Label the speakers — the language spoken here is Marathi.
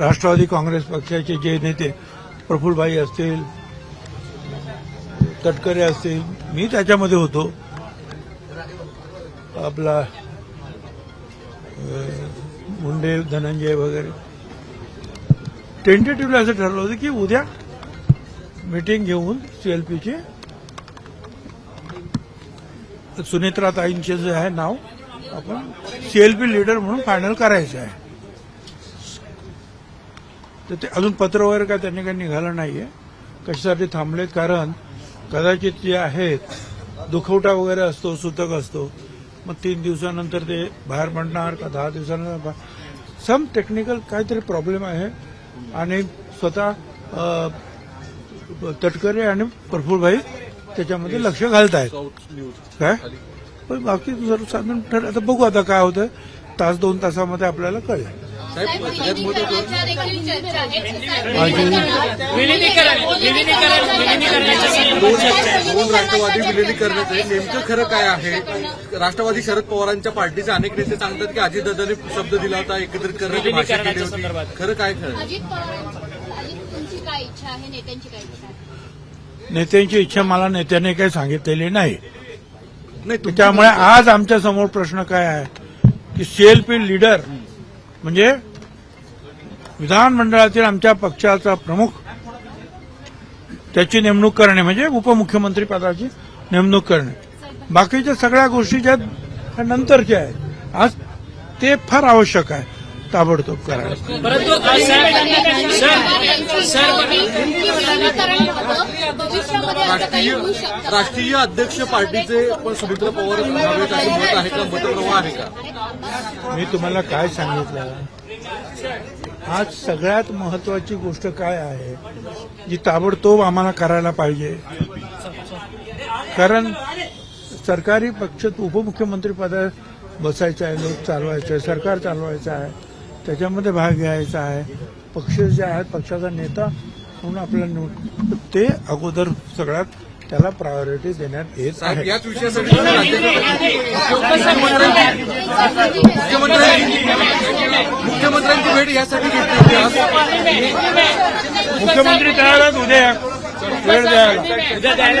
Speaker 1: राष्ट्रवादी काँग्रेस पक्षाचे जे नेते प्रफुल्लभाई असतील तटकरे असतील मी त्याच्यामध्ये होतो. आपला मुंडे धनंजय वगैरे. टेंटेटिव्हली असं ठरलं होतं की उद्या मीटिंग घेऊन सीएलपीचे सुनेत्रा ताईंचे जे आहे नाव आपण सीएलपी लीडर म्हणून फायनल करायचं आहे. तर ते अजून पत्र वगैरे काय त्यांनी काही निघालं नाहीये. कशासाठी थांबलेत? कारण कदाचित जे आहेत दुखवटा वगैरे असतो सुतक असतो. मग तीन दिवसानंतर ते बाहेर पडणार का दहा दिवसानंतर सम टेक्निकल काहीतरी प्रॉब्लेम आहे. आणि स्वतः तटकरे आणि प्रफुल्लभाई त्याच्यामध्ये लक्ष घालत आहेत काय? पण बाकी सर्वसाधारण ठर आता बघू आता काय होतं तास दोन तासामध्ये आपल्याला कळेल.
Speaker 2: दोन राष्ट्रवादी विलिनीकरणाचं नेमकं खरं काय आहे राष्ट्रवादी शरद पवारांच्या पार्टीचे अनेक नेते सांगतात की अजितदादांनी शब्द दिला होता एकत्रित करण्याची भाषा केली
Speaker 3: विलिनीकरणाच्या
Speaker 2: होती
Speaker 3: संदर्भात.
Speaker 2: खरं काय खरं
Speaker 4: अजित पवारांची अजित तुमची काय इच्छा आहे नेत्यांची काय इच्छा आहे
Speaker 1: नेत्यांची इच्छा मला नेत्याने काही सांगितलेली नाही त्यामुळे आज आमच्यासमोर प्रश्न काय आहे की सीएलपी लीडर म्हणजे विधानमंडळातील आमच्या पक्षाचा प्रमुख त्याची नेमणूक करणे म्हणजे उपमुख्यमंत्री पदाची नेमणूक करणे बाकीच्या सगळ्या गोष्टी ज्या नंतरच्या आहेत आज ते फार आवश्यक आहे ताबडतोब करायला
Speaker 3: परंतु
Speaker 2: राष्ट्रीय राष्ट्रीय अध्यक्ष पार्टीचे पण सुमित्रा पवार मत आहे का? मतप्रवाह आहे का?
Speaker 1: मी तुम्हाला काय सांगितलं? आज सगळ्यात महत्वाची गोष्ट काय आहे? जी ताबडतोब आम्हाला करायला पाहिजे. कारण सरकारी पक्ष उपमुख्यमंत्री पदा बसायचं आहे लोक चालवायचं आहे सरकार चालवायचं आहे त्याच्यामध्ये भाग घ्यायचा आहे. पक्ष जे आहेत पक्षाचा नेता म्हणून आपल्याला निवड ते अगोदर सगळ्यात त्याला प्रायोरिटी देण्यात येत आहे.
Speaker 2: याच विषयासाठी मुख्यमंत्र्यांची भेट यासाठी घेतली होती
Speaker 1: मुख्यमंत्री तयार आहेत उद्या. वेळ द्यायला
Speaker 3: उद्या द्यायला